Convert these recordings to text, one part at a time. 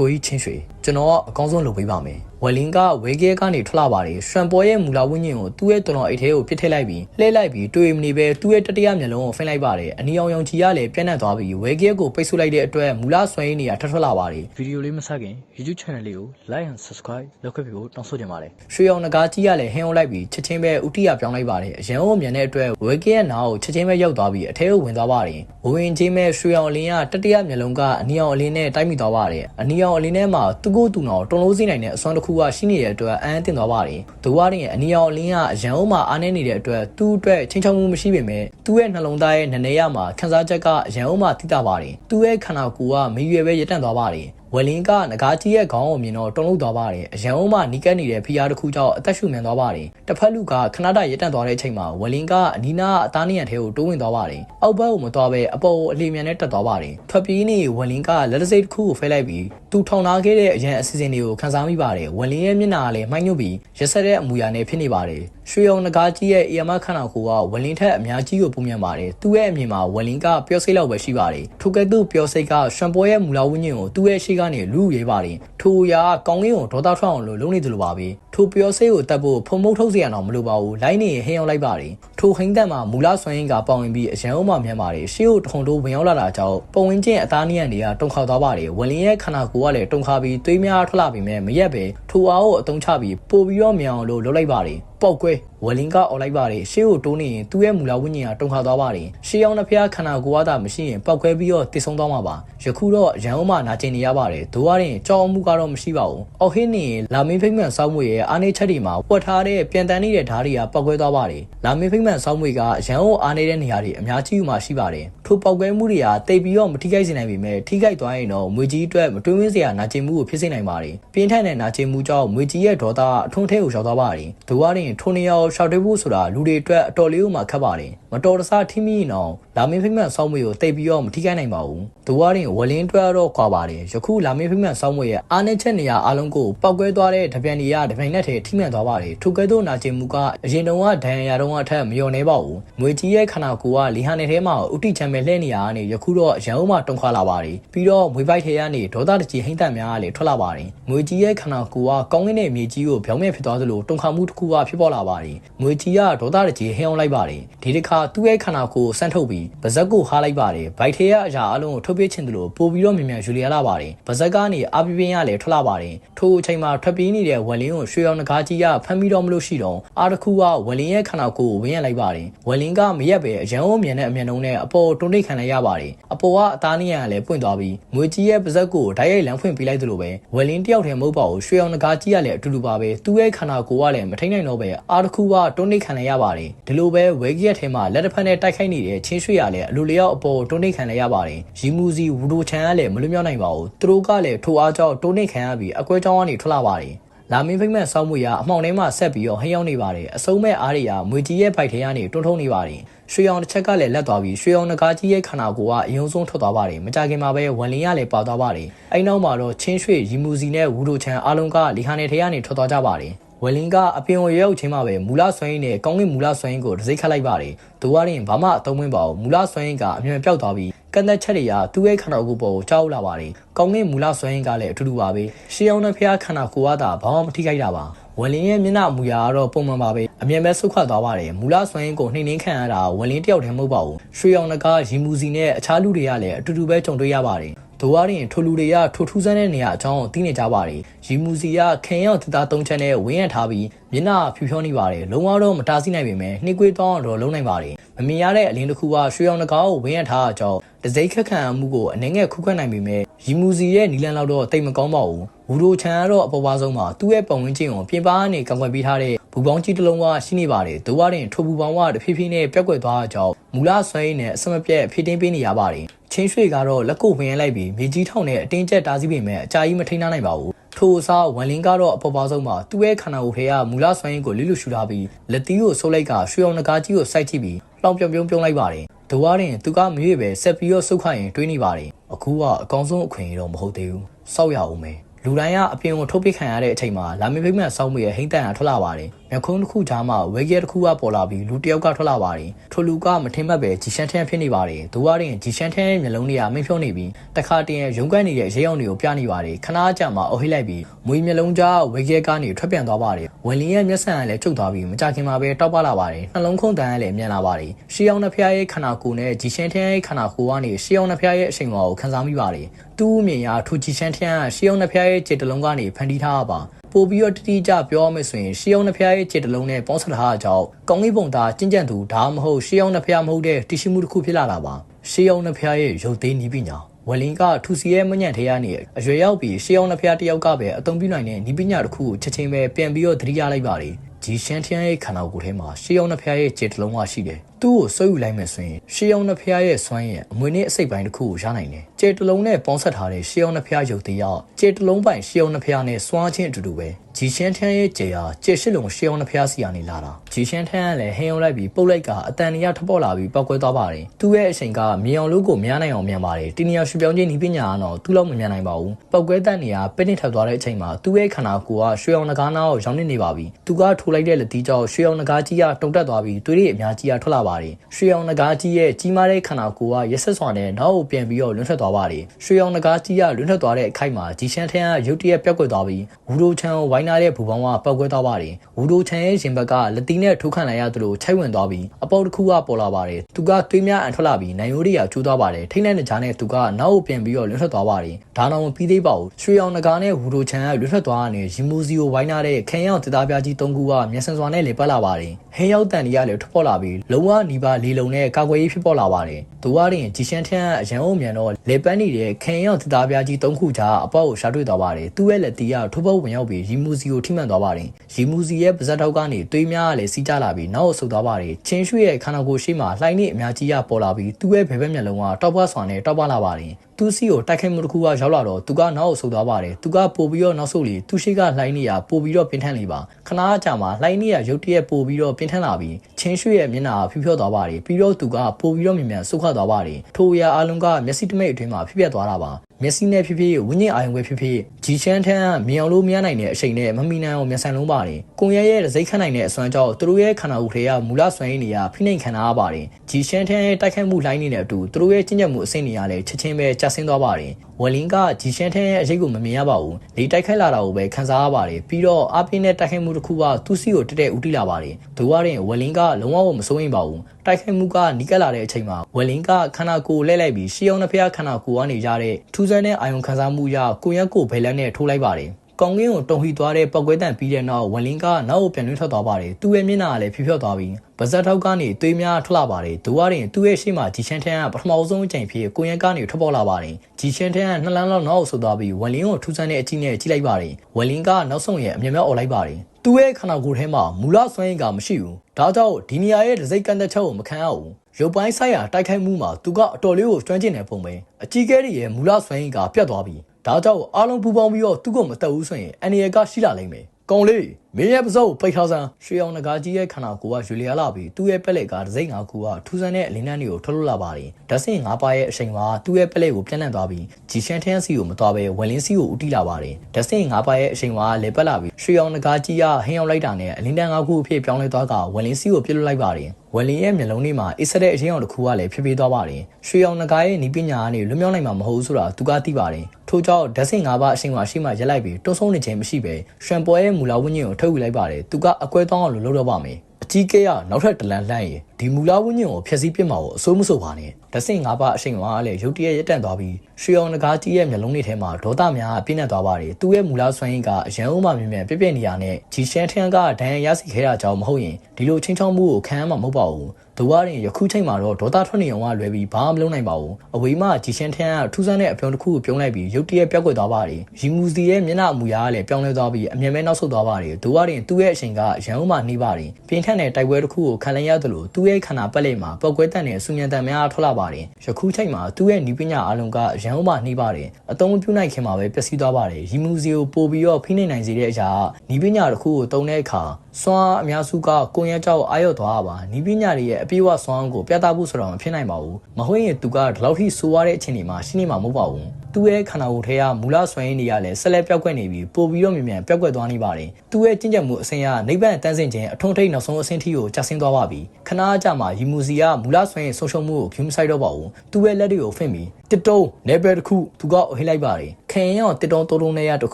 ကိုကြီးချင်းရွှေကျွန်တော်ကအကောင်းဆုံးလုပ်ပေးပါမယ် ဝယ်လင်းကဝဲကဲကနေထွက်လာပါတယ်ရွှံပေါ်ရဲ့မူလာဝင်းညင်ကိုသူ့ရဲ့တော်တော်အိတ်ထဲကိုပြစ်ထည့်လိုက်ပြီးလှဲလိုက်ပြီးတွေ့မနေပဲသူ့ရဲ့တတိယမျက်လုံးကိုဖိလိုက်ပါတယ်အနီအောင်ရောင်ကြီးကလည်းပြန့်နှံ့သွားပြီးဝဲကဲကိုပိတ်ဆို့လိုက်တဲ့အတွက်မူလာဆွဲရင်းနေရထထွက်လာပါတယ်ဗီဒီယိုလေးမဆက်ခင် YouTube channel လေးကို like and subscribe လုပ်ခဲ့ပြီးဖို့တောင်းဆိုချင်ပါတယ်ရွှေအောင်ငကားကြီးကလည်းဟင်းအောင်လိုက်ပြီးချက်ချင်းပဲဥတီရပြောင်းလိုက်ပါတယ်အရန်အောင်မြန်တဲ့အတွက်ဝဲကဲရဲ့နားကိုချက်ချင်းပဲရောက်သွားပြီးအထဲကိုဝင်သွားပါတယ်ဝင်ချင်းမဲ့ရွှေအောင်အလင်းကတတိယမျက်လုံးကအနီအောင်အလင်းနဲ့တိုက်မိသွားပါတယ်အနီအောင်အလင်းထဲမှာသူ့ကိုယ်သူတော်တုံလို့စိနိုင်တဲ့အစွမ်းတစ်ခုကရှိနေတဲ့အတွက်အန်းတင်သွားပါတယ်။ဒူဝါရင်အနီအောင်အလင်းကအရန်အောင်မှာအားနေနေတဲ့အတွက်သူ့အတွက်ချင်းချောင်းမှုမရှိပေမဲ့သူ့ရဲ့နှလုံးသားရဲ့နည်းနည်းရမှာခန်းစားချက်ကအရန်အောင်မှာတိတာပါတယ်။သူ့ရဲ့ခန္ဓာကိုယ်ကမရွယ်ပဲရတန့်သွားပါတယ်။ ဝယ်လင်းကငကားကြီးရဲ့ခေါင်းကိုမြင်တော့တုံ့လို့သွားပါတယ်အရန်အောင်မှနီးကပ်နေတဲ့ဖီယာတစ်ခုကြောင့်အသက်ရှူမြန်သွားပါတယ်တစ်ဖက်လူကခဏတရတန့်သွားတဲ့အချိန်မှာဝယ်လင်းကအနီးနားအသားနည်းရန်ထဲကိုတိုးဝင်သွားပါတယ်အောက်ဘက်ကိုမသွားပဲအပေါ်ကိုအလီမြန်နဲ့တက်သွားပါတယ်ထွက်ပြေးနေဝယ်လင်းကလက်တစိတ်တစ်ခုကိုဖဲလိုက်ပြီးသူထောင်ထားခဲ့တဲ့အရန်အစီအစဉ်တွေကိုခန်းစားမိပါတယ်ဝယ်လင်းရဲ့မျက်နှာကလည်းမှိုင်းညွတ်ပြီးရက်ဆက်တဲ့အမူအရာနဲ့ဖြစ်နေပါတယ် ရွှေအောင်ငကားကြီးရဲ့ EM ခန္ဓာကိုယ်ကဝလင်းထက်အများကြီးကိုပုံမြင်ပါတယ်သူ့ရဲ့အမြင်မှာဝလင်းကပျော်စိတ်လောက်ပဲရှိပါတယ်ထိုကဲ့သို့ပျော်စိတ်ကရွှံပေါ်ရဲ့မူလဝိညာဉ်ကိုသူ့ရဲ့ရှိကနေလူရဲပါတယ်ထိုအရာကောင်းကင်ကိုဒေါသထွက်အောင်လို့လုံးနေသလိုပါပဲထိုပျော်စိတ်ကိုတတ်ဖို့ဖုံမုတ်ထုတ်စရာတော့မလိုပါဘူးလိုင်းနေရင်ဟင်းအောင်လိုက်ပါတယ် ထိုဟိန်းတက်မှာမူလာဆွမ်းရင်ကပေါဝင်ပြီးအရန်အုံမှမြန်ပါတယ်ရှေ့ကိုထုံတိုးဝင်ရောက်လာတာကြောင့်ပုံဝင်ချင်းအသားနည်းတွေကတုံခါသွားပါတယ်ဝလင်းရဲ့ခန္ဓာကိုယ်ကလည်းတုံခါပြီးသွေးများထွက်လာပြီးမဲ့မရက်ပဲထိုအားကိုအတုံးချပြီးပို့ပြီးတော့မြန်အောင်လို့လုပ်လိုက်ပါတယ်ပောက်ကွဲ ဝလင်းကအော်လိုက်ပါတယ်ရှေ့ကိုတိုးနေရင်သူ့ရဲ့မူလာဝိညာဉ်ကတုံခါသွားပါတယ်ရှေးအောင်တစ်ဖျားခန္ဓာကိုယ်အားသာမရှိရင်ပောက်ကွဲပြီးတော့တည်ဆုံးသွားမှာပါယခုတော့ရန်အောင်မှနာကျင်နေရပါတယ်ဒိုးရရင်ကြောင်းမှုကတော့မရှိပါဘူးအော်ဟင်းနေလာမင်းဖိမ့်မှန်စောင်းမွေရဲ့အားနေချက်တွေမှာပွက်ထားတဲ့ပြန်တန်နေတဲ့ဓာတ်တွေကပောက်ကွဲသွားပါတယ်လာမင်းဖိမ့်မှန်စောင်းမွေကရန်အောင်အားနေတဲ့နေရာတွေအများကြီးယူမှရှိပါတယ်ထိုပောက်ကွဲမှုတွေကတိတ်ပြီးတော့မထိခိုက်စေနိုင်ပေမဲ့ထိခိုက်သွားရင်တော့မွေကြီးအတွက်မတွင်းဝင်းစရာနာကျင်မှုကိုဖြစ်စေနိုင်ပါတယ်ပြင်းထန်တဲ့နာကျင်မှုကြောင့်မွေကြီးရဲ့ဒေါသအထွန်းထဲကိုရောက်သွားပါတယ်ဒိုးရရင်ထိုနေရာကိုရှောက်တွေးဖို့ဆိုတာလူတွေအတွက်အတော်လေးကိုမှခက်ပါတယ်မတော်တဆထိမိရင်တော့လာမင်းဖိမှန်စောင်းမွေကိုတိတ်ပြီးတော့မထိခိုက်နိုင်ပါဘူးဒိုးရရင်ဝလင်းတွဲတော့ခွာပါတယ်ယခုလာမင်းဖိမှန်စောင်းမွေရဲ့အားနည်းချက်နေရာအလုံးကိုပောက်ကွဲသွားတဲ့တပြန်တွေရတပြန်နဲ့ထဲထိမှန်သွားပါတယ်ထိုကဲ့သို့နာကျင်မှုကအရင်တုန်းကဒဏ်ရာတုန်းကအထက်မလျော်နေပါဘူးမွေကြီးရဲ့ခန္ဓာကိုယ်ကလီဟာနယ်ထဲမှာဥတီချမ်းပဲလှည့်နေရတာနေယခုတော့ရန်အောင်မှတုံခါလာပါတယ်ပြီးတော့မွေပိုက်ထဲကနေဒေါသတကြီးဟိမ့်တက်များကလည်းထွက်လာပါတယ်မွေကြီးရဲ့ခန္ဓာကိုယ်ကကောင်းကင်တဲ့မြေကြီးကိုပြောင်းမဲ့ဖြစ်သွားသလိုတုံခါမှုတစ်ခုကဖြစ်ပေါ်လာပါတယ်မွေကြီးကဒေါသတကြီးဟင်းအောင်လိုက်ပါတယ်ဒီတစ်ခါသူ့ရဲ့ခန္ဓာကိုယ်ဆန့်ထုတ်ပြီးဗဇက်ကိုဟားလိုက်ပါတယ်ဘိုက်ထဲကအရာအလုံးကိုထုတ်ပြချင်တယ်လို့ပို့ပြီးတော့မြင်မြန်ယူလျလာပါတယ်ဗဇက်ကနေအာပြပြင်းရလည်းထွက်လာပါတယ်ထိုအချိန်မှာထွက်ပြေးနေတဲ့ဝက်လင်းကိုရွှေရောင်ငကားကြီးကဖမ်းပြီးတော့မလို့ရှိတော့အားတစ်ခုကဝက်လင်းရဲ့ခန္ဓာကိုယ်ကိုဝင်းရလိုက်ပါတယ်ဝက်လင်းကမရက်ပဲအရန်အောင်မြန်တဲ့အမြန်နှုံးနဲ့အပေါ်တွန်းတိတ်ခံလိုက်ရပါတယ်အပေါ်ကအသားနည်းရန်လည်းပွင့်သွားပြီးငွေကြီးရဲ့ပါဇက်ကိုဓာတ်ရိုက်လမ်းဖွင့်ပေးလိုက်သလိုပဲဝက်လင်းတယောက်တည်းမဟုတ်ပါဘူးရွှေအောင်ငကားကြီးကလည်းအတူတူပါပဲသူ့ရဲ့ခန္ဓာကိုယ်ကလည်းမထိန်နိုင်တော့ပဲအားတစ်ခုကတွန်းတိတ်ခံလိုက်ရပါတယ်ဒီလိုပဲဝဲကြီးရဲ့ထဲမှာလက်တစ်ဖက်နဲ့တိုက်ခိုက်နေတဲ့ချင်းရွှေရလည်းအလိုလျောက်အပေါ်တွန်းတိတ်ခံလိုက်ရပါတယ်ရီမူစီဝူဒိုချန်ကလည်းမလွတ်မြောက်နိုင်ပါဘူးသူတို့ကလည်းထိုအားကြောင့်တွန်းတိတ်ခံရပြီးအကွဲကြောင်းကနေထွက်လာပါတယ်လာမင်းဖိမ့်မဲ့စောင်းမွေကအမှောင်ထဲမှာဆက်ပြီးတော့ဟိရောက်နေပါတယ်အစုံမဲ့အားတွေကမွေကြီးရဲ့ဘိုက်ထဲကနေတွန်းထုံးနေပါတယ်ရွှေအောင်တစ်ချက်ကလည်းလက်သွားပြီးရွှေအောင်ငကားကြီးရဲ့ခန္ဓာကိုယ်ကအယုံဆုံးထွက်သွားပါတယ်မကြခင်မှာပဲဝန်လင်းရလည်းပါသွားပါတယ်အဲ့နောက်မှာတော့ချင်းရွှေရီမူစီနဲ့ဝူဒိုချန်အားလုံးကလီဟာနယ်ထဲကနေထွက်သွားကြပါတယ် ဝယ်လင်းကအပြင်ကိုရောက်ချင်းမှာပဲမူလဆွမ်းရင်းနဲ့ကောင်းကင်မူလဆွမ်းရင်းကိုတစိမ့်ခတ်လိုက်ပါတယ်။ဒိုဝါရင်ဘာမှအသုံးမဝင်ပါဘူး။မူလဆွမ်းရင်းကအမြန်ပြောက်သွားပြီးကန့်သက်ချက်တွေကသူ့ရဲ့ခန္ဓာကိုယ်ပေါ်ကိုကြောက်လာပါတယ်။ကောင်းကင်မူလဆွမ်းရင်းကလည်းအထူးတူပါပဲ။ရှေးအောင်တဲ့ဖျားခန္ဓာကိုယ်ကသာဘာမှမထိခိုက်တာပါ။ဝယ်လင်းရဲ့မျက်နှာမူရာကတော့ပုံမှန်ပါပဲအမြင်ပဲဆုတ်ခွာသွားပါတယ်မူလဆွမ်းရင်းကိုနှိမ့်နှင်းခံရတာဝယ်လင်းတယောက်တည်းမဟုတ်ပါဘူးရွှေအောင်နဂါရီမူစီနဲ့အခြားလူတွေကလည်းအတူတူပဲကြုံတွေ့ရပါတယ် ဒိုဝါရင်ထိုလူတွေကထိုထူးဆန်းတဲ့နေရာအကြောင်းကိုသိနေကြပါတယ်ရီမူစီကခင်ရောက်တသားသုံးချက်နဲ့ဝင်းရထားပြီးမျက်နှာဖြူဖြောနေပါတယ်လုံးဝတော့မတားဆီးနိုင်ပေမဲ့နှိကွေးတောင်းတော့လုံးနိုင်ပါတယ်မမြင်ရတဲ့အလင်းတစ်ခုကရွှေအောင်နဂါကိုဝင်းရထားအကြောင်းတစိမ့်ခက်ခံမှုကိုအနေငယ်ခုခွက်နိုင်ပေမဲ့ရီမူစီရဲ့နီလန်လောက်တော့တိတ်မကောင်းပါဘူးဝူရိုချန်ကတော့အပေါ်ပါဆုံးမှာသူ့ရဲ့ပုံဝန်းကျင်ကိုပြင်ပကနေကံကွယ်ပေးထားတဲ့ဘူပေါင်းကြီးတစ်လုံးကရှိနေပါတယ်ဒိုဝါရင်ထိုဘူပေါင်းကတဖြည်းဖြည်းနဲ့ပြက်ကွက်သွားတဲ့အကြောင်းမူလဆွဲရင်းနဲ့အစမပြတ်ဖြည့်တင်းပေးနေရပါတယ် ချင်းရွှေကတော့လက်ကိုဝင်လိုက်ပြီးမြေကြီးထောင်နဲ့အတင်းကျပ်တားဆီးပေမဲ့အကြာကြီးမထိန်းနိုင်ပါဘူးထိုအစားဝန်လင်းကတော့အပေါ်ပါဆုံးမှာသူ့ရဲ့ခန္ဓာကိုယ်ထဲကမူလဆွမ်းရင်းကိုလိလူရှူထားပြီးလက်သီးကိုဆုပ်လိုက်ကရွှေအောင်ငကားကြီးကိုစိုက်ကြည့်ပြီးလောင်ပြုံပြုံပြုံလိုက်ပါတယ်ဒဝါရင်သူကမရွေ့ပဲဆက်ပြီးတော့ဆုတ်ခရင်တွေးနေပါတယ်အခုကအကောင်းဆုံးအခွင့်အရေးတော့မဟုတ်သေးဘူးစောက်ရအောင်မယ်လူတိုင်းကအပြင်ကိုထုတ်ပစ်ခံရတဲ့အချိန်မှာလာမင်းဖိမ့်မှန်စောင်းမရဲ့ဟိမ့်တန်ကထွက်လာပါတယ်ဒ မျက်ခုံးတစ်ခုကြားမှာဝဲကဲတစ်ခုကပေါ်လာပြီးလူတစ်ယောက်ကထွက်လာပါတယ်ထိုလူကမထင်မှတ်ပဲဂျီရှန်ထန်ဖြစ်နေပါတယ်ဒိုဝါရင်ဂျီရှန်ထန်ရဲ့မျက်လုံးတွေကမင်းဖြုံးနေပြီးတခါတည်းရုံးကန်းနေတဲ့ရဲအောင်တွေကိုပြနေပါတယ်ခဏကြာမှအုပ်ဟိလိုက်ပြီးမွေမျက်လုံးကြားဝဲကဲကနေထွက်ပြန်သွားပါတယ်ဝင်လင်းရဲ့မျက်စံကလည်းကျုပ်သွားပြီးမကြခင်မှာပဲတောက်ပလာပါတယ်နှလုံးခုန်တန်းကလည်းမြန်လာပါတယ်ရှီအောင်နှစ်ဖျားရဲ့ခန္ဓာကိုယ်နဲ့ဂျီရှန်ထန်ရဲ့ခန္ဓာကိုယ်ကနေရှီအောင်နှစ်ဖျားရဲ့အချိန်ကိုခံစားမိပါတယ်သူ့အမြင်အရထူဂျီရှန်ထန်ကရှီအောင်နှစ်ဖျားရဲ့ခြေတလုံးကနေဖန်တီးထားပါ ပို့ပြီးတော့တတိကျပြောရမယ်ဆိုရင်ရှီအောင်နှဖျားရဲ့ခြေတလုံးနဲ့ပေါင်းစပ်ထားတာကြောင့်ကောင်းလေးပုံသားကျင့်ကြံသူဒါမှမဟုတ်ရှီအောင်နှဖျားမဟုတ်တဲ့တရှိမှုတစ်ခုဖြစ်လာတာပါရှီအောင်နှဖျားရဲ့ရုပ်သိမ်းနီးပညာဝလင်ကထူစီရဲ့မညံ့ထဲကနေအရွယ်ရောက်ပြီးရှီအောင်နှဖျားတယောက်ကပဲအသုံးပြုနိုင်တဲ့နီးပညာတစ်ခုကိုချက်ချင်းပဲပြန်ပြီးတော့သတိရလိုက်ပါလေဂျီရှန်ထျန်ရဲ့ခန္ဓာကိုယ်ထဲမှာရှေးအောင်နှဖျားရဲ့ခြေတလုံးကရှိတယ်။ သူ့ကိုဆွဲယူလိုက်မယ်ဆိုရင်ရှေးအောင်နှဖျားရဲ့စွမ်းရဲ့အမွေနဲ့အစိတ်ပိုင်းတစ်ခုကိုရနိုင်တယ်။ခြေတလုံးနဲ့ပေါင်းဆက်ထားတဲ့ရှေးအောင်နှဖျားရုပ်တရားခြေတလုံးပိုင်ရှေးအောင်နှဖျားနဲ့စွမ်းချင်းအတူတူပဲဂျီရှန်ထျန်ရဲ့ခြေဟာခြေရှိလုံးရှေးအောင်နှဖျားစီကနေလာတာ။ဂျီရှန်ထျန်ကလည်းဟင်းအောင်လိုက်ပြီးပုတ်လိုက်ကအတန်ရထပေါ်လာပြီးပောက်ကွဲသွားပါတယ်။သူ့ရဲ့အချိန်ကမြေအောင်လို့ကိုမရနိုင်အောင်မြန်ပါတယ်။တင်းနီယာရွှေပြောင်းချင်းဤပညာကတော့သူ့လောက်မမြန်နိုင်ပါဘူး။ပောက်ကွဲတန်နေရပိတ်နေထပ်သွားတဲ့အချိန်မှာသူ့ရဲ့ခန္ဓာကိုယ်ကရွှေအောင်နဂါးနာကိုရောင်းနေနေပါပြီ။သူကထိုးလိုက်တဲ့လက်တီးကြောင့်ရွှေအောင်နဂါးကြီးကတုံတက်သွားပြီးသွေးတွေအများကြီးကထွက်လာပါတယ်။ရွှေအောင်နဂါးကြီးရဲ့ကြီးမားတဲ့ခန္ဓာကိုယ်ကရက်ဆက်စွာနဲ့နောက်ကိုပြန်ပြီးတော့လွန်းထွက်သွားပါတယ်။ရွှေအောင်နဂါးကြီးကလွန်းထွက်သွားတဲ့အခိုက်မှာဂျီရှန်ထန်ကရုတ်တရက်ပြောက်ကွယ်သွားပြီးဝူဒိုချန်ကိုဝိုင်းနာတဲ့ဘူပေါင်းကပောက်ကွဲသွားပါတယ်။ဝူဒိုချန်ရဲ့ရင်ဘက်ကလက်တီးနဲ့ထိုးခန့်လိုက်ရသလိုချိုက်ဝင်သွားပြီးအပေါက်တစ်ခုကပေါ်လာပါတယ်။သူကသွေးများအန်ထွက်လာပြီးနိုင်ရိုးတွေကကျိုးသွားပါတယ်။ထိတ်တဲ့ကြားနဲ့သူကနောက်ကိုပြန်ပြီးတော့လွန်းထွက်သွားပါတယ်။ဒါတော့မပြီးသေးပါဘူး။ရွှေအောင်နဂါးနဲ့ဝူဒိုချန်ကလွန်းထွက်သွားတဲ့ရီမူစီကိုဝိုင်းနာတဲ့ခရမ်းတရားပြကြီး၃ခုကမျက်စံစွာနဲ့လေပတ်လာပါတယ်။ဟင်းရောက်တန်တွေကလည်းထွက်ပေါ်လာပြီးလုံးဝနီးပါးလေလုံနဲ့ကာကွယ်ရေးဖြစ်ပေါ်လာပါတယ်။သူကရင်ဂျီရှန်ထန်အရန်အောင်မြန်တော့လေပန်းနေတဲ့ခရမ်းတရားပြကြီး၃ခုကြားအပေါက်ကိုရှာတွေ့သွားပါတယ်။သူ့ရဲ့လက်တီးကထိုးပုတ်ဝင်ရောက်ပြီးရီမူစီကိုထိမှန်သွားပါတယ်။ရီမူစီရဲ့ပါဇက်ထောက်ကနေသွေးများကလည်းစီးကျလာပြီးနောက်ဆုတ်သွားပါတယ်။ချင်းရွှေရဲ့ခန္ဓာကိုယ်ရှိမှလှိုင်းနေအများကြီးကပေါ်လာပြီးသူ့ရဲ့ဘယ်ဘက်မျက်လုံးကတောက်ပွားစွာနဲ့တောက်ပွားလာပါတယ်။ သူစီကိုတိုက်ခိုက်မှုတစ်ခုကရောက်လာတော့သူကနောက်ဆုတ်သွားပါတယ်သူကပို့ပြီးတော့နောက်ဆုတ်လေသူရှိကလှိုင်းနေရပို့ပြီးတော့ပြင်းထန်လေပါခဏကြာမှလှိုင်းနေရရုတ်တရက်ပို့ပြီးတော့ပြင်းထန်လာပြီးချင်းရွှေရဲ့မျက်နှာဖြူဖြော့သွားပါတယ်ပြီးတော့သူကပို့ပြီးတော့မြန်မြန်ဆုတ်ခသွားပါတယ်ထိုအရာအလုံးကမျက်စိတမိတ်အတွင်းမှာဖြစ်ပျက်သွားတာပါ မျက်စိနဲ့ဖြစ်ဖြစ်ဝိညာဉ်အာရုံပဲဖြစ်ဖြစ်ဂျီရှန်ထန်မြင်အောင်လို့မရနိုင်တဲ့အချိန်နဲ့မမီနန်အောင်မျက်စံလုံးပါတယ်။ကိုရဲရဲ့စိတ်ခတ်နိုင်တဲ့အစွမ်းကြောင့်သူတို့ရဲ့ခန္ဓာကိုယ်ထဲကမူလစွမ်းရည်တွေကဖိနှိပ်ခံရပါတယ်။ဂျီရှန်ထန်ရဲ့တိုက်ခိုက်မှုလိုင်းနေတဲ့အတူသူတို့ရဲ့ကျင့်ကြံမှုအဆင့်တွေကလည်းချက်ချင်းပဲကျဆင်းသွားပါတယ်။ဝလင်ကဂျီရှန်ထန်ရဲ့အရေးကိုမမြင်ရပါဘူး။လေတိုက်ခိုက်လာတာကိုပဲခံစားရပါတယ်။ပြီးတော့အပင်းနဲ့တိုက်ခိုက်မှုတစ်ခုကသူ့စီကိုတက်တက်ဦးတိလာပါတယ်။ဒိုဝါရင်ဝလင်ကလုံးဝမစိုးရင်ပါဘူး။တိုက်ခိုက်မှုကနီးကပ်လာတဲ့အချိန်မှာဝလင်ကခန္ဓာကိုယ်လဲလိုက်ပြီးရှီအောင်နှစ်ဖျားခန္ဓာကိုယ်ကနေရတဲ့ထူးဆန်းတဲ့အာယုံခံစားမှုရကိုရက်ကိုဘယ်လက်နဲ့ထိုးလိုက်ပါတယ်။ကောင်းကင်းကိုတုံဟီသွားတဲ့ပောက်ကွဲတန်ပြီးတဲ့နောက်ဝလင်ကနောက်ကိုပြန်လွှတ်ထွက်သွားပါတယ်။သူ့ရဲ့မျက်နှာကလည်းဖြူဖြော့သွားပြီးဗဇက်ထောက်ကနေသွေးများထွက်လာပါတယ်။ဒိုဝါရင်သူ့ရဲ့ရှေ့မှာဂျီချန်ထန်ကပထမဆုံးအချိန်ဖြစ်ကိုရက်ကနေထွက်ပေါ်လာပါတယ်။ဂျီချန်ထန်ကနှစ်လမ်းလောက်နောက်ဆိုသွားပြီးဝလင်ကိုထူးဆန်းတဲ့အကြည့်နဲ့ကြည့်လိုက်ပါတယ်။ဝလင်ကနောက်ဆုံးရဲ့အမြင်မဲ့អော်လိုက်ပါတယ်။သူ့ရဲ့ခန္ဓာကိုယ်ထဲမှာမူလစွမ်းရည်ကမရှိဘူး။ဒါကြောင့်ဒီနေရာရဲ့ဒစိတ်ကန်တဲ့ချက်ကိုမခံရဘူး။ရုပ်ပိုင်းဆိုင်ရာတိုက်ခိုက်မှုမှာသူကအတော်လေးကိုကျွမ်းကျင်တဲ့ပုံပဲ။အကြီးကဲတွေရဲ့မူလစွမ်းရည်ကပြတ်သွားပြီ။ဒါကြောင့်အားလုံးပူပေါင်းပြီးတော့သူ့ကိုမတက်ဘူးဆိုရင်အန်ရီယကရှိလာလိမ့်မယ်။ကောင်လေး မင်းရဲ့ပစုပ်ပိတ်ထားစမ်းရွှေအောင်ငကားကြီးရဲ့ခန္ဓာကိုယ်ကရွှေလျာလာပြီးသူ့ရဲ့ပက်လက်ကဒစိမ့်ငါကူကထူးဆန်းတဲ့အလင်းနှန်းတွေကိုထွက်လို့လာပါတယ်ဓာတ်စင်ငါးပါးရဲ့အချိန်မှာသူ့ရဲ့ပက်လက်ကိုပြန့်နှံ့သွားပြီးဂျီရှန်ထန်းစီကိုမသွားဘဲဝယ်လင်းစီကိုဦးတီးလာပါတယ်ဓာတ်စင်ငါးပါးရဲ့အချိန်မှာလေပတ်လာပြီးရွှေအောင်ငကားကြီးကဟင်းအောင်လိုက်တာနဲ့အလင်းတန်းငါးခုအဖြစ်ပြောင်းလဲသွားကဝယ်လင်းစီကိုပြစ်လွတ်လိုက်ပါတယ်ဝယ်လင်းရဲ့မျက်လုံးထဲမှာအစ်ဆက်တဲ့အချင်းအောင်တစ်ခုကလည်းဖြစ်ပေးသွားပါတယ်ရွှေအောင်ငကားရဲ့နီးပညာကနေလွတ်မြောက်နိုင်မှာမဟုတ်ဘူးဆိုတာသူကသိပါတယ်ထို့ကြောင့်ဓာတ်စင်၅ပါးအချိန်မှာရှိမှရက်လိုက်ပြီးတွန်းဆုံးနေခြင်းမရှိပဲရွှန်ပွဲရဲ့မူလဝိညာဉ်ကိုထုတ်ယူလိုက်ပါတယ်သူကအကွဲတောင်းအောင်လို့လုပ်တော့ပါမယ်အကြီးကဲကနောက်ထပ်တလန်လှမ်းရင် ဒီမူလဝိညာဉ်ကိုဖျက်ဆီးပစ်မှာကိုအစိုးမဆိုပါနဲ့ဓာတ်စင်၅ပါးအချိန်မှာလည်းရုတ်တရက်ရက်တန့်သွားပြီးရွှေအောင်ငကားကြီးရဲ့မျက်လုံးတွေထဲမှာဒေါသများပြည့်နေသွားပါတယ်သူ့ရဲ့မူလဆွမ်းရင်းကအရန်ဦးမှမြင်မြန်ပြည့်ပြည့်နေရနဲ့ဂျီရှန်ထန်ကဒဏ်ရာရစီခဲတာကြောင့်မဟုတ်ရင်ဒီလိုချင်းချောင်းမှုကိုခံရမှာမဟုတ်ပါဘူးဒိုဝါရင်ယခုချိန်မှာတော့ဒေါသထွက်နေအောင်ကလွယ်ပြီးဘာမှမလုပ်နိုင်ပါဘူးအဝေးမှဂျီရှန်ထန်ကထူးဆန်းတဲ့အပြုံးတစ်ခုကိုပြုံးလိုက်ပြီးရုတ်တရက်ပြောက်ကွယ်သွားပါတယ်ရီမူစီရဲ့မျက်နှာအမူအရာကလည်းပြောင်းလဲသွားပြီးအမြင်မဲနောက်ဆုတ်သွားပါတယ်ဒိုဝါရင်သူ့ရဲ့အချိန်ကရန်ဦးမှနှီးပါတယ်ပြင်းထန်တဲ့တိုက်ပွဲတစ်ခုကိုခံလိုက်ရသလိုသူ့ရဲ့ခန္ဓာပတ်လိမ့်မှာပောက်ကွဲတန်တဲ့အဆူညံတန်များထွက်လာပါတယ်ယခုချိန်မှာသူ့ရဲ့နီးပညာအလုံးကရန်ဦးမှနှီးပါတယ်အသုံးမပြုနိုင်ခင်မှာပဲပျက်စီးသွားပါတယ်ရီမူစီကိုပို့ပြီးတော့ဖိနှိပ်နိုင်စေတဲ့အရာနီးပညာတစ်ခုကိုတုံတဲ့အခါစွမ်းအများစုကကိုရဲကြောက်အာရုံသွားပါနီးပညာတွေရဲ့အပြည့်အဝစွမ်းကိုပြသဖို့ဆိုတော့မဖြစ်နိုင်ပါဘူးမဟုတ်ရင်သူကဒီလောက်ထိဆိုးရတဲ့အခြေအနေမှာရှိနေမှာမဟုတ်ပါဘူးသူ့ရဲ့ခန္ဓာကိုယ်ထဲကမူလစွမ်းရည်တွေကလည်းဆက်လက်ပြောက်ကွက်နေပြီးပိုပြီးတော့မြန်မြန်ပြောက်ကွက်သွားနေပါတယ်သူ့ရဲ့ကျင့်ကြံမှုအဆင့်ကနိဗ္ဗာန်တန်းစင်ခြင်းအထွန်းထိပ်နောက်ဆုံးအဆင့်ထိကိုကျဆင်းသွားပါပြီခဏအကြာမှာရီမူစီကမူလစွမ်းရည်ဆုံးရှုံးမှုကို view မဆိုင်တော့ပါဘူးသူ့ရဲ့လက်တွေကိုဖင့်ပြီး တစ်တုံးနေဘယ်တစ်ခုသူကအိုဟိလိုက်ပါတယ်ခင်ရောတစ်တုံးတုံးတုံးနဲ့ရတစ်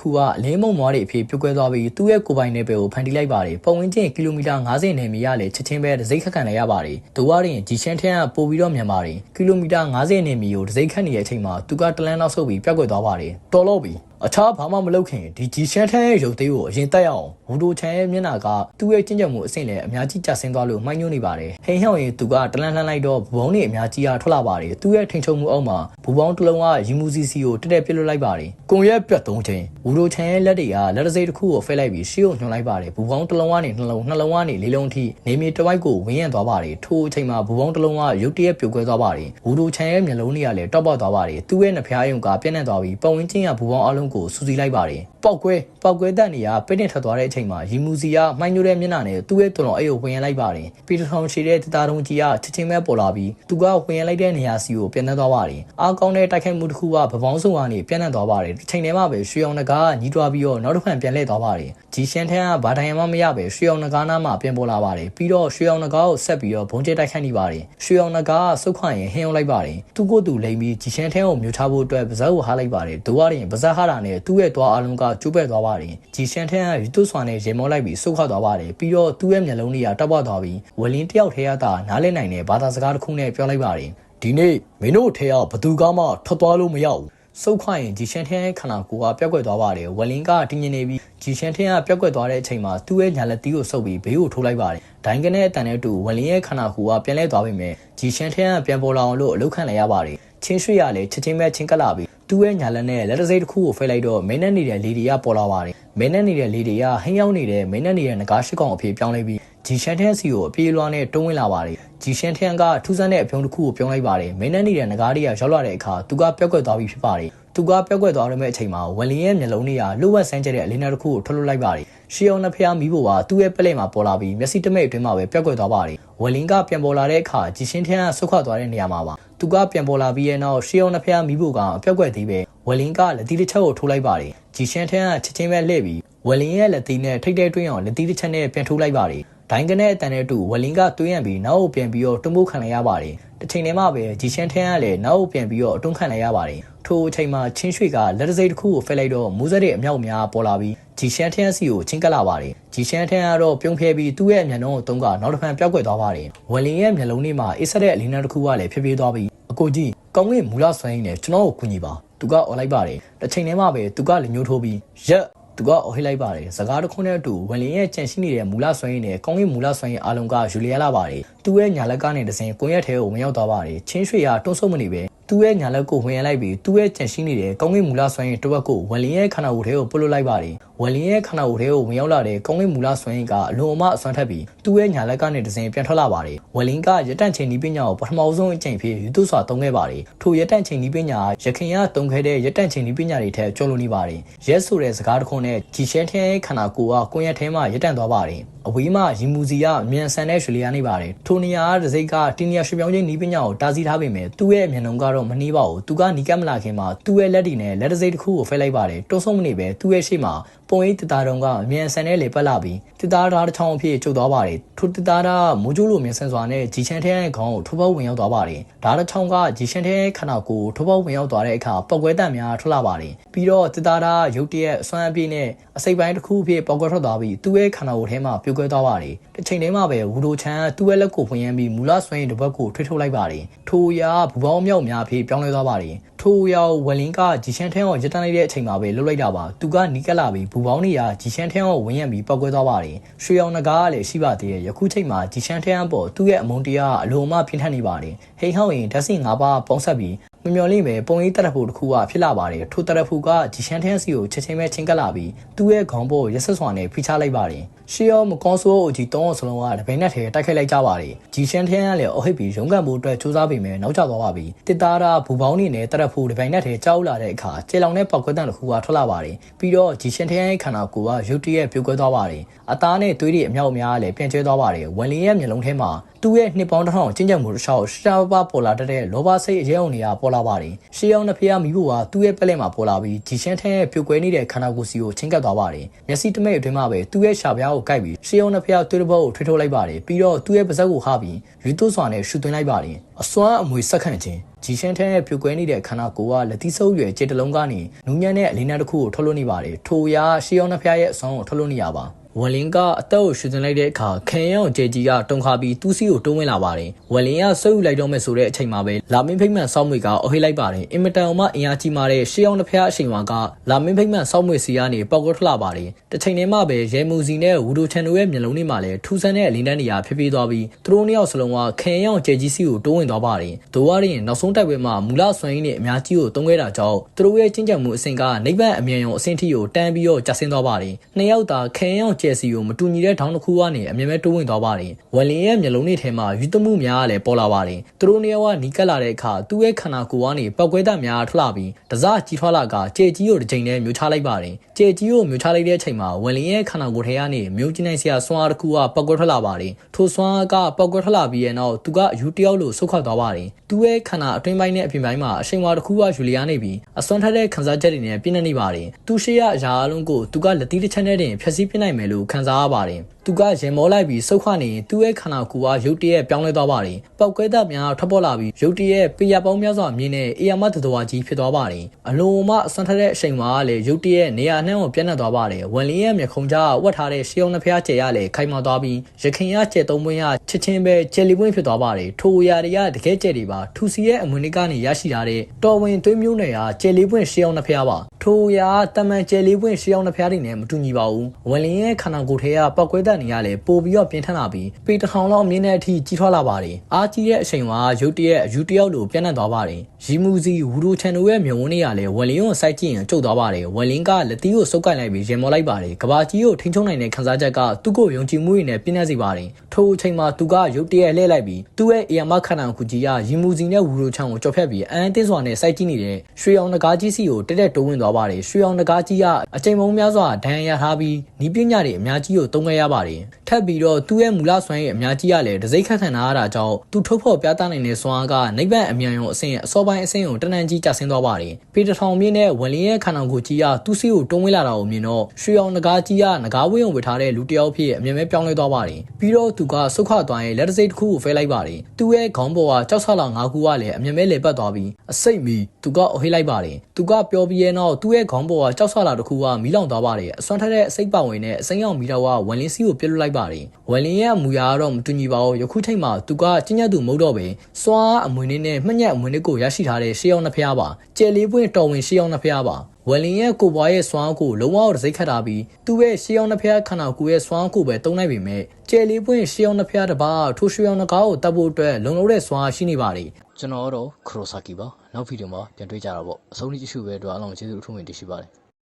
ခုကအလင်းမုံမွားတွေအဖြစ်ပြုတ်ကွဲသွားပြီးသူ့ရဲ့ကိုယ်ပိုင်နေဘယ်ကိုဖန်တီးလိုက်ပါတယ်ပုံဝင်ချင်းကီလိုမီတာ90နယ်မြေရလေချက်ချင်းပဲဒစိမ့်ခက်ခံလိုက်ရပါတယ်ဒိုဝါရင်ဂျီရှန်ထန်ကပို့ပြီးတော့မြန်ပါတယ်ကီလိုမီတာ90နယ်မြေကိုဒစိမ့်ခတ်နေတဲ့အချိန်မှာသူကတလန်းနောက်ဆုပ်ပြီးပြောက်ကွယ်သွားပါတယ်တော်တော့ပြီအခြားဘာမှမလုပ်ခင်ဒီဂျီရှန်ထန်ရဲ့ရုပ်သေးကိုအရင်တက်ရအောင်ဝူဒိုချန်ရဲ့မျက်နှာကသူ့ရဲ့ကျင့်ကြံမှုအဆင့်လည်းအများကြီးကျဆင်းသွားလို့မှိုင်းညွှန်းနေပါတယ်ဟိန်ဟောင်းရင်သူကတလန်းလှမ်းလိုက်တော့ဘူပေါင်းတွေအများကြီးအားထွက်လာပါတယ်သူ့ရဲ့ထိန်ချုံမှုအောက်မှာဘူပေါင်းတစ်လုံးကရီမူစီစီကိုတက်တက်ပြစ်လွတ်လိုက်ပါတယ်ကွန်ရက်ပြတ်သုံးချိန်ဝူဒိုချန်ရဲ့လက်တွေကလက်တစိတစ်ခုကိုဖဲလိုက်ပြီးရှေ့ကိုညွှန်လိုက်ပါတယ်ဘူပေါင်းတစ်လုံးကနေနှလုံးနှလုံးကနေလေးလုံးထိနေမြေတစ်ဝိုက်ကိုဝင်းရံသွားပါတယ်ထိုအချိန်မှာဘူပေါင်းတစ်လုံးကရုတ်တရက်ပြိုကွဲသွားပါတယ်ဝူဒိုချန်ရဲ့မျက်လုံးတွေကလည်းတောက်ပေါက်သွားပါတယ်သူ့ရဲ့နှဖျားယုံကပြန့်နှံ့သွားပြီးပတ်ဝန်းကျင်ကဘူပေါင်းအလုံးကိုစူးစီးလိုက်ပါတယ်ပောက်ကွဲပောက်ကွဲတန်နေရပိတ်တင်ထွက်သွားတဲ့အချိန်မှာရီမူစီကမှိုင်းညိုတဲ့မျက်နှာနဲ့သူ့ရဲ့တွန်တော်အိတ်ကိုဝင်ရလိုက်ပါတယ်ပီတာထောင်ချီတဲ့တသားတုံးကြီးကချက်ချင်းပဲပေါ်လာပြီးသူကဝင်ရလိုက်တဲ့နေရာစီကိုပြန်နှံ့သွားပါတယ်အားကောင်းတဲ့တိုက်ခိုက်မှုတစ်ခုကဗပေါင်းစုံကနေပြန်နှံ့သွားပါတယ်တစ်ချိန်တည်းမှာပဲရွှေအောင်နဂါကညီးတွားပြီးတော့နောက်တစ်ခါပြန်လှည့်သွားပါတယ် ဂျီရှန်ထန်ကဘာတိုင်မှမရပဲရွှေအောင်နဂါနာမှာပြန်ပေါ်လာပါတယ်ပြီးတော့ရွှေအောင်နဂါကိုဆက်ပြီးတော့ဘုံကျဲတိုက်ခိုက်နေပါတယ်ရွှေအောင်နဂါကစုတ်ခွင့်ရင်ဟင်းအောင်လိုက်ပါတယ်သူ့ကိုယ်သူလိမ်ပြီးဂျီရှန်ထန်ကိုမြူထားဖို့အတွက်ပါဇက်ကိုဟားလိုက်ပါတယ်ဒိုဝါရင်ပါဇက်ဟာတာနဲ့သူ့ရဲ့သွားအလုံးကကျိုးပဲ့သွားပါတယ်ဂျီရှန်ထန်ကရီတုဆွာနဲ့ရေမောလိုက်ပြီးစုတ်ခောက်သွားပါတယ်ပြီးတော့သူ့ရဲ့မျက်လုံးတွေကတောက်ပေါက်သွားပြီးဝလင်းတယောက်ထဲရတာနားလည်နိုင်တဲ့ဘာသာစကားတစ်ခုနဲ့ပြောလိုက်ပါတယ်ဒီနေ့မင်းတို့ထဲကဘသူကမှထွက်သွားလို့မရဘူး စုတ်ခွရင်ဂျီရှန်ထန်ရဲ့ခန္ဓာကိုယ်ကပျောက်ကွယ်သွားပါတယ်ဝလင်းကတင်းကျင်နေပြီးဂျီရှန်ထန်ကပျောက်ကွယ်သွားတဲ့အချိန်မှာသူ့ရဲ့ညာလက်သီးကိုဆုပ်ပြီးဘေးကိုထိုးလိုက်ပါတယ်ဒိုင်ကနေအတန်နဲ့တူဝလင်းရဲ့ခန္ဓာကိုယ်ကပြန်လဲသွားပြီမဲ့ဂျီရှန်ထန်ကပြန်ပေါ်လာအောင်လို့အလုခံလိုက်ရပါတယ်ချင်းရွှေရလည်းချက်ချင်းပဲချင်းကပ်လာပြီးသူ့ရဲ့ညာလက်နဲ့လက်တစိတ်တစ်ခုကိုဖိတ်လိုက်တော့မင်းနဲ့နေတဲ့လေတွေကပေါ်လာပါတယ်မင်းနဲ့နေတဲ့လေတွေကဟင်းရောက်နေတဲ့မင်းနဲ့နေတဲ့ငကားရှိကောင်အဖြစ်ပြောင်းလဲပြီး ဂျီရှန်ထန်စီကိုအပြေးလွှားနဲ့တွန်းဝင်လာပါတယ်ဂျီရှန်ထန်ကထူးဆန်းတဲ့အပြုံးတစ်ခုကိုပြောင်းလိုက်ပါတယ်မင်းနဲ့နေတဲ့ငကားတွေကရောက်လာတဲ့အခါသူကပျောက်ကွယ်သွားပြီဖြစ်ပါတယ်သူကပျောက်ကွယ်သွားရမယ့်အချိန်မှာဝလင်ရဲ့မျက်လုံးတွေကလှုပ်ဝက်ဆန်းကျတဲ့အလင်းနာတစ်ခုကိုထွက်လွှတ်လိုက်ပါတယ်ရှီအောင်နှဖျားမီးဖို့ကသူ့ရဲ့ပလက်မှာပေါ်လာပြီးမျက်စိတမိတ်အတွင်းမှာပဲပျောက်ကွယ်သွားပါတယ်ဝလင်ကပြန်ပေါ်လာတဲ့အခါဂျီရှင်းထန်းကဆုတ်ခွာသွားတဲ့နေရာမှာပါသူကပြန်ပေါ်လာပြီးရဲ့နောက်ရှီအောင်နှဖျားမီးဖို့ကပျောက်ကွယ်သေးပဲဝလင်ကလက်သီးတစ်ချက်ကိုထိုးလိုက်ပါတယ်ဂျီရှင်းထန်းကချက်ချင်းပဲလှည့်ပြီးဝလင်ရဲ့လက်သီးနဲ့ထိတ်တဲ့တွင်းအောင်လက်သီးတစ်ချက်နဲ့ပြန်ထိုးလိုက်ပါတယ် ဒိုင်းကနေအတန်နဲ့တူဝလင်ကတွင်းရပြီးနောက်ကိုပြန်ပြီးတော့တွမိုးခံလိုက်ရပါတယ်တစ်ချိန်တည်းမှာပဲဂျီရှန်ထန်းကလည်းနောက်ကိုပြန်ပြီးတော့အတွန်းခံလိုက်ရပါတယ်ထိုအချိန်မှာချင်းရွှေကလက်တစိတ်တစ်ခုကိုဖက်လိုက်တော့မူးစက်တဲ့အမြောက်များပေါ်လာပြီးဂျီရှန်ထန်းစီကိုချင်းကပ်လာပါတယ်ဂျီရှန်ထန်းကတော့ပြုံးဖဲပြီးသူ့ရဲ့မျက်လုံးကိုတုံးကနောက်တစ်ဖန်ပြောက်ကွယ်သွားပါတယ်ဝလင်ရဲ့မျက်လုံးလေးမှာအစ်ဆက်တဲ့အလင်းနာတစ်ခုကလည်းဖြည်းဖြည်းသွားပြီးအကိုကြီးကောင်းကင်မူလဆွမ်းရင်းနဲ့ကျွန်တော်ကိုကူညီပါသူကអော်လိုက်ပါတယ်တစ်ချိန်တည်းမှာပဲသူကလက်ညှိုးထိုးပြီးရက် သူကအော်ဟိလိုက်ပါတယ်စကားတစ်ခုနဲ့အတူဝင်လင်းရဲ့ကြံရှိနေတဲ့မူလဆွမ်းရည်နဲ့ကောင်းကင်မူလဆွမ်းရည်အလုံးကယူလျာလာပါတယ်သူ့ရဲ့ညာလက်ကနေတစင်ကွန်ရက်ထဲကိုဝင်ရောက်သွားပါတယ်ချင်းရွှေရတွန်းဆုပ်မနေပဲသူ့ရဲ့ညာလက်ကိုဝင်ရလိုက်ပြီးသူ့ရဲ့ကြံရှိနေတဲ့ကောင်းကင်မူလဆွမ်းရည်တစ်ဝက်ကိုဝင်လင်းရဲ့ခန္ဓာကိုယ်ထဲကိုပုတ်လွတ်လိုက်ပါတယ်ဝင်လင်းရဲ့ခန္ဓာကိုယ်ထဲကိုဝင်ရောက်လာတဲ့ကောင်းကင်မူလဆွမ်းရည်ကအလွန်အမအစွမ်းထက်ပြီးသူ့ရဲ့ညာလက်ကနေတစင်ပြန်ထွက်လာပါတယ်ဝင်လင်းကရတန့်ချိန်ဒီပညာကိုပထမဆုံးအကြိမ်ဖြစ်ယူသွစွာသုံးခဲ့ပါတယ်ထိုရတန့်ချိန်ဒီပညာရခင်ကသုံးခဲ့တဲ့ရတန့်ချိန်ဒီပညာတွေထက်ကျော်လွန်နေပါတယ်ရက်ဆိုတဲ့စကားတစ်ခုနဲ့ဂျီရှဲထင်းရဲ့ခန္ဓာကိုယ်ကကွန်ရက်ထဲမှာရတန့်သွားပါတယ်အဝေးမှရီမူစီကအမြန်ဆန်တဲ့ရွှေလျားနေပါတယ်ထိုနေရာကဒစိတ်ကတင်းနီယာရွှေပြောင်းချင်းနီးပညာကိုတားဆီးထားပေမဲ့သူ့ရဲ့မျက်နှာကတော့မနှီးပါဘူးသူကနီးကပ်မလာခင်မှာသူ့ရဲ့လက်ဒီနဲ့လက်ဒစိတ်တစ်ခုကိုဖဲလိုက်ပါတယ်တွန်းဆုံးမနေပဲသူ့ရဲ့ရှေ့မှာပုံရိပ်တသားတုံးကအမြန်ဆန်တဲ့လေပတ်လာပြီးတသားဓာတ်တစ်ချောင်းအဖြစ်ကျုပ်သွားပါတယ်ထိုတသားဓာတ်မိုးကြိုးလိုမြန်ဆန်စွာနဲ့ဂျီချန်ထဲရဲ့ခေါင်းကိုထိုးပေါက်ဝင်ရောက်သွားပါတယ်ဓာတ်တစ်ချောင်းကဂျီချန်ထဲရဲ့ခန္ဓာကိုယ်ထိုးပေါက်ဝင်ရောက်သွားတဲ့အခါပောက်ကွဲတံများထွက်လာပါတယ်ပြီးတော့တသားဓာတ်ရုတ်တရက်အစွမ်းအပြည့်နဲ့ အစိပ်ပိုင်းတစ်ခုအဖြစ်ပောက်ကွဲထွက်သွားပြီးသူ့ရဲ့ခန္ဓာကိုယ်ထဲမှာပြိုကွဲသွားပါတယ်တစ်ချိန်တည်းမှာပဲဝူဒိုချန်သူ့ရဲ့လက်ကိုဖွင့်ရမ်းပြီးမူလဆွမ်းရည်တစ်ဘက်ကိုထွေးထုတ်လိုက်ပါတယ်ထိုအရာဘူပေါင်းမြောက်များအဖြစ်ပြောင်းလဲသွားပါတယ်ထိုအရာဝလင်းကဂျီချန်ထဲကိုရတန်းလိုက်တဲ့အချိန်မှာပဲလှုပ်လိုက်တာပါသူကနီးကပ်လာပြီးဘူပေါင်းနေရာဂျီရှန်ထဲကိုဝင်ရပြီးပောက်ကွဲသွားပါတယ်ရွှေအောင်နဂါကလည်းရှိပါသေးတယ်ယခုချိန်မှာဂျီရှန်ထဲအပေါ်သူ့ရဲ့အမုန်းတရားအလိုအမပြင်းထန်နေပါတယ်ဟိန်ဟောင်းရင်ဓာတ်စီ၅ပါးပေါင်းဆက်ပြီး မမျော်လင့်ပဲပုံရိပ်တက်ဖို့တစ်ခုကဖြစ်လာပါတယ်ထိုတက်ဖို့ကဂျီရှန်ထန်းစီကိုချက်ချင်းပဲချင်းကပ်လာပြီးသူ့ရဲ့ခေါင်းပေါ်ရက်ဆက်စွာနဲ့ဖိချလိုက်ပါတယ် ရှေးရောမကွန်ဆိုအိုဂျီ၃အောင်စလုံးကတပိနဲ့ထဲတိုက်ခိုက်လိုက်ကြပါတယ်ဂျီရှန်ထန်းကလည်းအဟိတ်ပြီးရုံးကန်ဖို့အတွက်စူးစမ်းပေမဲ့နောက်ကျသွားပါပြီတစ်သားတာဘူပေါင်းနေနဲ့တက်ဖို့တပိနဲ့ထဲကြောက်လာတဲ့အခါကျေလောင်တဲ့ပောက်ကွဲတန်တစ်ခုကထွက်လာပါတယ်ပြီးတော့ဂျီရှန်ထန်းရဲ့ခန္ဓာကိုယ်ကရုတ်တရက်ပြိုကွဲသွားပါတယ်အသားနဲ့သွေးတွေအမြောက်အများလည်းပြန်ကျဲသွားပါတယ်ဝင်လင်းရဲ့မျက်လုံးထဲမှာသူ့ရဲ့နှစ်ပေါင်းတစ်ထောင်ကျဉ်ကျက်မှုတစ်ချောက်ရှားပါးပေါ်လာတဲ့လောဘစိတ်အရေးအောင်တွေကပေါ်လာလာပါတယ်ရှေးအောင်နှစ်ဖျားမိဖို့ကသူ့ရဲ့ပက်လက်မှာပေါ်လာပြီးဂျီရှန်ထန်ရဲ့ပြုတ်ကွဲနေတဲ့ခန္ဓာကိုယ်စီကိုချင်းကပ်သွားပါတယ်မျက်စိတမိတ်အတွင်းမှာပဲသူ့ရဲ့ရှာပြားကိုကိုက်ပြီးရှေးအောင်နှစ်ဖျားသွေးတစ်ပုတ်ကိုထွေးထုတ်လိုက်ပါတယ်ပြီးတော့သူ့ရဲ့ပါးစပ်ကိုဟာပြီးရီတိုးစွာနဲ့ရှူသွင်းလိုက်ပါတယ်အစွမ်းအမွေဆက်ခန့်ခြင်းဂျီရှန်ထန်ရဲ့ပြုတ်ကွဲနေတဲ့ခန္ဓာကိုယ်ကလက်သီးဆုပ်ရွယ်ခြေတလုံးကနေနူးညံ့တဲ့အလေးနက်တစ်ခုကိုထုတ်လွှတ်နေပါတယ်ထိုအရာရှေးအောင်နှစ်ဖျားရဲ့အစွမ်းကိုထုတ်လွှတ်နေရပါ ဝလင်ကအသက်ကိုရှူသွင်းလိုက်တဲ့အခါခံရအောင်ဂျေကြီးကတုံခါပြီးသူ့စီကိုတိုးဝင်လာပါတယ်။ဝလင်ကဆုပ်ယူလိုက်တော့မယ်ဆိုတဲ့အချိန်မှာပဲလာမင်းဖိမ့်မှန်စောက်မွေကအဟိလိုက်ပါတယ်။အင်မတန်အောင်မှအင်အားကြီးမာတဲ့ရှေးအောင်တစ်ဖျားအချိန်မှာကလာမင်းဖိမ့်မှန်စောက်မွေစီကနေပေါက်ကွက်ထွက်လာပါတယ်။တစ်ချိန်တည်းမှာပဲရဲမူစီနဲ့ဝူဒိုချန်တို့ရဲ့မျက်လုံးတွေမှာလည်းထူးဆန်းတဲ့အလင်းတန်းနေရာဖြစ်ပြီးသွားပြီးသူတို့နှစ်ယောက်စလုံးကခံရအောင်ဂျေကြီးစီကိုတိုးဝင်သွားပါတယ်။ဒိုဝါရင်နောက်ဆုံးတိုက်ပွဲမှာမူလဆွမ်းရင်းနဲ့အများကြီးကိုတုံးခဲ့တာကြောင့်သူတို့ရဲ့ကျင့်ကြံမှုအဆင့်ကနိဗ္ဗာန်အမြင်ရုံအဆင့်ထိကိုတန်းပြီးတော့ကျဆင်းသွားပါတယ်။နှစ်ယောက်သာခံရအောင်ဂျေစီကိုမတူညီတဲ့ထောင်းတစ်ခုကနေအမြဲတမ်းတိုးဝင်သွားပါတယ်။ဝလင်ရဲ့မျက်လုံးတွေထဲမှာယူသမှုများကလည်းပေါ်လာပါတယ်။သူတို့နေရာကနီးကပ်လာတဲ့အခါသူ့ရဲ့ခန္ဓာကိုယ်ကနေပောက်ကွဲတတ်များထွက်လာပြီးတစားကြီးထွားလာကကြေကြီးကိုတစ်ချိန်နဲ့မျိုးချလိုက်ပါတယ်။ကြေကြီးကိုမျိုးချလိုက်တဲ့အချိန်မှာဝလင်ရဲ့ခန္ဓာကိုယ်ထဲကနေမျိုးကျင်းနိုင်စရာဆွမ်းအားတစ်ခုကပောက်ကွဲထွက်လာပါတယ်။ထိုဆွမ်းအားကပောက်ကွဲထွက်လာပြီးရဲ့နောက်သူကအယူတယောက်လိုဆုတ်ခွာသွားပါတယ်။သူ့ရဲ့ခန္ဓာအတွင်းပိုင်းနဲ့အပြင်ပိုင်းမှာအရှိန်ဝါတစ်ခုကယူလီယာနေပြီးအစွမ်းထက်တဲ့ခံစားချက်တွေနဲ့ပြည့်နေနေပါတယ်။သူရှိရအရာအလုံးကိုသူကလက်သီးတစ်ချက်နဲ့တင်ဖြည့်ဆည်းပြနိုင်မယ်လို့ခံစားရပါတယ်။ သူကရင်မောလိုက်ပြီးဆုတ်ခွနေရင်သူ့ရဲ့ခန္ဓာကိုယ်ကရုတ်တရက်ပြောင်းလဲသွားပါတယ်။ပောက်ကွဲတများထွက်ပေါ်လာပြီးရုတ်တရက်ပေရပေါင်းများစွာမြင်တဲ့အေယာမတတော်ကြီးဖြစ်သွားပါတယ်။အလုံးမအစွမ်းထက်တဲ့အချိန်မှာလည်းရုတ်တရက်နေရာနှံ့ကိုပြန့်နှံ့သွားပါတယ်။ဝန်လင်းရဲ့မျက်ခုံးကြားဝတ်ထားတဲ့ရှေးအောင်နှစ်ဖျားကျဲရလည်းခိုင်မာသွားပြီးရခင်ရကျဲသုံးပွင့်ရချက်ချင်းပဲကျဲလီပွင့်ဖြစ်သွားပါတယ်။ထိုအရာတွေကတကယ်ကျဲတွေပါထူစီရဲ့အမွေနိကနေရရှိထားတဲ့တော်ဝင်သွေးမျိုးနယ်ဟာကျဲလီပွင့်ရှေးအောင်နှစ်ဖျားပါ။ထိုအရာတမန်ကျဲလီပွင့်ရှေးအောင်နှစ်ဖျားတွေနဲ့မတူညီပါဘူး။ဝန်လင်းရဲ့ခန္ဓာကိုယ်ထဲကပောက်ကွဲတတ်နေရလဲပို့ပြီးတော့ပြင်းထန်လာပြီးပေတစ်ထောင်လောက်မြင့်တဲ့အထိကြီးထွားလာပါတယ်။အားကြီးတဲ့အချိန်မှာရုတ်တရက်ယူတယောက်လိုပြန့်နှံ့သွားပါတယ်။ရီမူစီဝူဒိုချန်တို့ရဲ့မြုံဝန်းတွေကလည်းဝယ်လင်းကိုစိုက်ကြည့်ရင်ကျုပ်သွားပါတယ်။ဝယ်လင်းကလက်သီးကိုစုပ်ကိုက်လိုက်ပြီးရင်မော်လိုက်ပါတယ်။ကဘာကြီးကိုထိန်းချုပ်နိုင်တဲ့ခန်းစားချက်ကသူ့ကိုယုံကြည်မှုတွေနဲ့ပြင်းနေစေပါတယ်။ထိုအချိန်မှာသူကရုတ်တရက်လှည့်လိုက်ပြီးသူ့ရဲ့အေယာမခန္ဓာခုကြီးကရီမူစီနဲ့ဝူဒိုချန်ကိုကြော်ဖြတ်ပြီးအန်တင်းစွာနဲ့စိုက်ကြည့်နေတဲ့ရွှေအောင်နဂါးကြီးစီကိုတက်တက်တိုးဝင်သွားပါတယ်။ရွှေအောင်နဂါးကြီးကအချိန်မုံများစွာဒဏ်ရာရထားပြီးနီးပညာတွေအများကြီးကိုတုံးခဲ့ရပါတယ်။ထပ်ပြီးတော့သူ့ရဲ့မူလဆွမ်းရဲ့အများကြီးကလည်းဒစိမ့်ခတ်ခံထားရတာကြောင့်သူထုတ်ဖော်ပြသနိုင်တဲ့စွမ်းအားကနိဗ္ဗာန်အမြန်ရုံအဆင့်အစောပိုင်းအဆင့်ကိုတနန်ကြီးကျဆင်းသွားပါတယ်။ပေတထောင်မြင့်တဲ့ဝလင်းရဲ့ခန္ဓာကိုယ်ကြီးကသူ့စီကိုတွန်းဝေးလာတာကိုမြင်တော့ရွှေအောင်ငကားကြီးကငကားဝင်းုံဝေထားတဲ့လူတစ်ယောက်ဖြစ်အမြင်မဲ့ပြောင်းလဲသွားပါတယ်။ပြီးတော့သူကဆုတ်ခွသွားရင်လက်တစိတ်တစ်ခုကိုဖဲလိုက်ပါတယ်။သူ့ရဲ့ခေါင်းပေါ်ကကြောက်ဆလာငါးခုကလည်းအမြင်မဲ့လေပတ်သွားပြီးအစိတ်မီသူကအဟိလိုက်ပါတယ်။သူကပြောပြီးရဲ့နောက်သူ့ရဲ့ခေါင်းပေါ်ကကြောက်ဆလာတစ်ခုကမီးလောင်သွားပါတယ်။အစွမ်းထက်တဲ့အစိတ်ပါဝင်နဲ့အစိမ်းရောင်မီးတော့ကဝလင်းစီကိုပြစ်လွတ်လိုက်ပါတယ်။ဝလင်းရဲ့အမူအရာကတော့မတူညီပါဘူး။ယခုချိန်မှာသူကကျဉ်းညက်သူမဟုတ်တော့ပဲစွာအမွေနှင်းနဲ့မှညက်အမွေနှင်းကိုရရှိထားတဲ့ရှေးအောင်နှစ်ဖျားပါ။ကျယ်လေးပွင့်တော်ဝင်ရှေးအောင်နှစ်ဖျားပါ။ဝယ်လင်ရဲ့ကိုပွားရဲ့စွမ်းကိုလုံးဝတစိတ်ခတ်ထားပြီးသူ့ရဲ့ရှေးအောင်နှစ်ဖျားခန္ဓာကိုယ်ရဲ့စွမ်းကိုပဲတုံးလိုက်ပေမဲ့ကျယ်လေးပွင့်ရှေးအောင်နှစ်ဖျားတစ်ပါးထိုရှေးအောင်နှစ်ကားကိုတတ်ဖို့အတွက်လုံလောက်တဲ့စွမ်းရှိနေပါတယ်ကျွန်တော်တော့ခရိုဆာကီပါနောက်ဗီဒီယိုမှာပြန်တွေ့ကြတာပေါ့အဆုံးထိကြည့်ရှုပဲအတွက်အားလုံးကျေးဇူးအထူးတင်ရှိပါတယ်